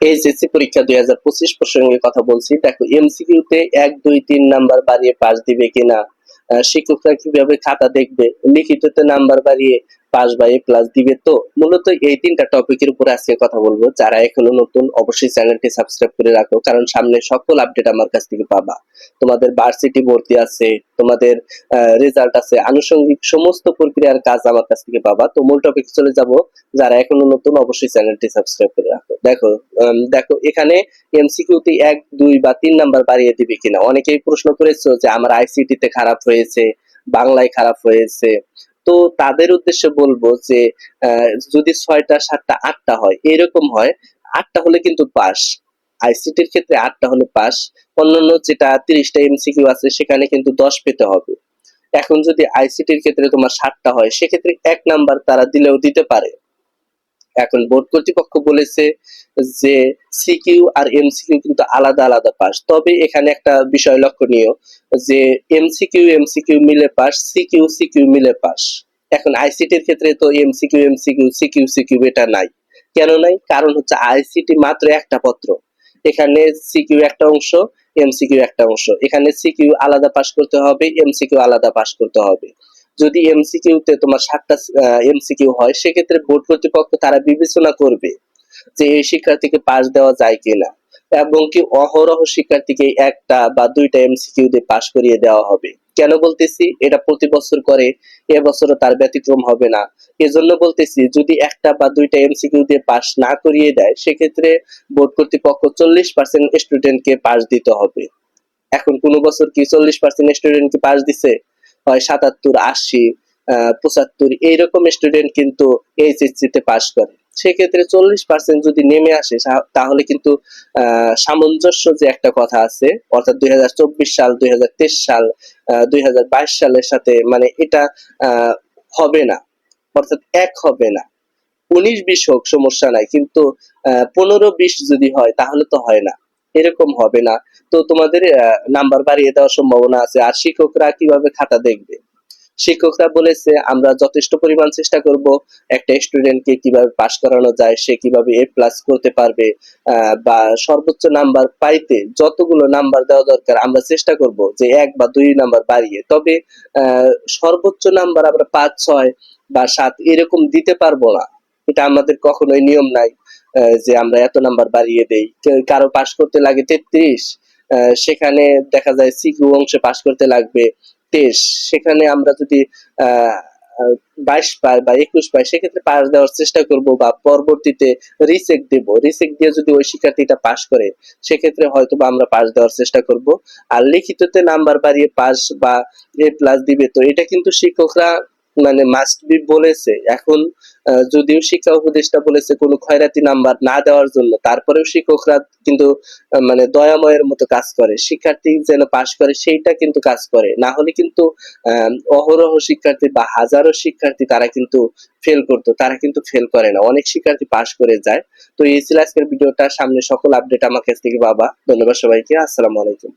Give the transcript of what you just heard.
HSC পরীক্ষা দুই হাজার পঁচিশ প্রসঙ্গে কথা বলছি। দেখো এমসিকিউ তে এক, দুই, তিন নাম্বার বাড়িয়ে পাস দিবে কিনা শিক্ষকরা কীভাবে খাতা দেখবে? লিখিততে নাম্বার বাড়িয়ে পাস বা এ প্লাস দিবে তো। মূলত এই তিনটা টপিকের উপর আজকে কথা বলব। যারা এখনও নতুন, অবশ্যই চ্যানেলটি সাবস্ক্রাইব করে রাখো, কারণ সামনে সকল আপডেট আমার কাছ থেকে পাবা। তোমাদের ভার্সিটি ভর্তি আছে, তোমাদের রেজাল্ট আছে, আনুষঙ্গিক সমস্ত প্রক্রিয়ার কাজ আমার কাছ থেকে পাবা। তো মূল টপিক চলে যাব। যারা এখনও নতুন, অবশ্যই চ্যানেলটি সাবস্ক্রাইব করে রাখো। দেখো দেখো, এখানে এমসিকিউ তে এক, দুই বা তিন নাম্বার বাড়িয়ে দিবে কিনা? অনেকেই প্রশ্ন করেছ যে আমার আইসিটি তে খারাপ হয়েছে, বাংলায় খারাপ হয়েছে। তো তাদের উদ্দেশ্যে বলব যে যদি ছয়টা, সাতটা, আটটা হয়, এরকম হয়, আটটা হলে কিন্তু পাস। আইসিটির ক্ষেত্রে আটটা হলে পাস। অন্যান্য যেটা তিরিশটা এমসিকিউ আছে, সেখানে কিন্তু দশ পেতে হবে। এখন যদি আইসিটির ক্ষেত্রে তোমার সাতটা হয়, সেক্ষেত্রে এক নাম্বার তারা দিলেও দিতে পারে। এখন বোর্ড কর্তৃপক্ষ বলেছে যে সিকিউ আর এমসিকিউ কিন্তু আলাদা আলাদা পাস। তবে এখানে একটা বিষয় লক্ষণীয় যে এমসিকিউ এমসিকিউ মিলে পাস, সিকিউ সিকিউ মিলে পাস। এখন আইসিটির ক্ষেত্রে তো এমসিকিউ এমসিকিউ, সিকিউ সিকিউ এটা নাই। কেন নাই? কারণ হচ্ছে আইসিটি মাত্র একটা পত্র। এখানে সিকিউ একটা অংশ, এমসিকিউ একটা অংশ। এখানে সিকিউ আলাদা পাস করতে হবে, এমসিকিউ আলাদা পাস করতে হবে। যদি এমসিকিউ তে তোমার সাতটা এমসিকিউ হয়, সেক্ষেত্রে বোর্ড কর্তৃপক্ষ তারা বিবেচনা করবে যে এই শিক্ষার্থীকে পাস দেওয়া যায় কিনা এবং কি অহরহ শিক্ষার্থীকে একটা বা দুইটা এমসিকিউ দিয়ে পাস করিয়ে দেওয়া হবে। কেন বলতেছি? এটা প্রতি বছর করে, এবছরও তার ব্যতিক্রম হবে না। এজন্য বলতেছি, যদি একটা বা দুইটা এমসিকিউ দিয়ে পাস না করিয়ে দেয়, সেক্ষেত্রে বোর্ড কর্তৃপক্ষ চল্লিশ পার্সেন্ট স্টুডেন্টকে পাস দিতে হবে। এখন কোন বছর কি চল্লিশ পার্সেন্ট স্টুডেন্টকে পাস দিছে? হয় সাতাত্তর, আশি পঁচাত্তর, এইরকম স্টুডেন্ট কিন্তু এইচএসসি তে পাস করে। সেক্ষেত্রে চল্লিশ পার্সেন্ট যদি নেমে আসে তাহলে কিন্তু সামঞ্জস্য যে একটা কথা আছে, অর্থাৎ দুই সাল দুই সাল দুই হাজার বাইশ সালের সাথে মানে এটা হবে না। অর্থাৎ এক হবে না। উনিশ বিশ হোক, সমস্যা নাই। কিন্তু পনেরো বিশ যদি হয়, তাহলে তো হয় না। এরকম হবে না। তো তোমাদের নাম্বার বাড়িয়ে দেওয়ার সম্ভাবনা আছে। আর শিক্ষকরা কীভাবে খাতা দেখবে? শিক্ষকরা বলেছে, আমরা যথেষ্ট পরিমাণ চেষ্টা করব একটা স্টুডেন্টকে কীভাবে পাস করানো যায়, সে কীভাবে এ প্লাস করতে পারবে। বা সর্বোচ্চ নাম্বার পাইতে যতগুলো নাম্বার দেওয়া দরকার, আমরা চেষ্টা করব যে এক বা দুই নাম্বার বাড়িয়ে। তবে সর্বোচ্চ নাম্বার আমরা পাঁচ, ছয় বা সাত এরকম দিতে পারব না। এটা আমাদের কখনোই নিয়ম নাই। যে আমরা এত নাম্বার বাড়িয়ে দেই। কারও পাস করতে লাগে তেত্রিশ সেখানে দেখা যায় সিকিউ অংশে পাস করতে লাগবে তেইশ। সেখানে আমরা যদি বাইশ পাই বা একুশ পাই, সেক্ষেত্রে পাস দেওয়ার চেষ্টা করব বা পরবর্তীতে রিসেক দেব। রিসেক দিয়ে যদি ওই শিক্ষার্থীটা পাস করে, সেক্ষেত্রে হয়তো বা আমরা পাস দেওয়ার চেষ্টা করব। আর লিখিততে নাম্বার বাড়িয়ে পাস বা এ প্লাস দিবে, তো এটা কিন্তু শিক্ষকরা মানে মাস্ট বি বলেছে। এখন যদিও শিক্ষা উপদেষ্টা বলেছে কোনো খয়রাতি নাম্বার না দেওয়ার জন্য, তারপরেও শিক্ষকরা কিন্তু মানে দয়াময়ের মতো কাজ করে। শিক্ষার্থী যেন পাশ করে, সেইটা কিন্তু কাজ করে। না হলে কিন্তু অহরহ শিক্ষার্থী বা হাজারো শিক্ষার্থী তারা কিন্তু ফেল করতো। তারা কিন্তু ফেল করে না। অনেক শিক্ষার্থী পাশ করে যায়। তো এই ছিল আজকের ভিডিওটা। সামনে সকল আপডেট আমার কাছ থেকে পাবা। ধন্যবাদ সবাইকে। আসসালামু আলাইকুম।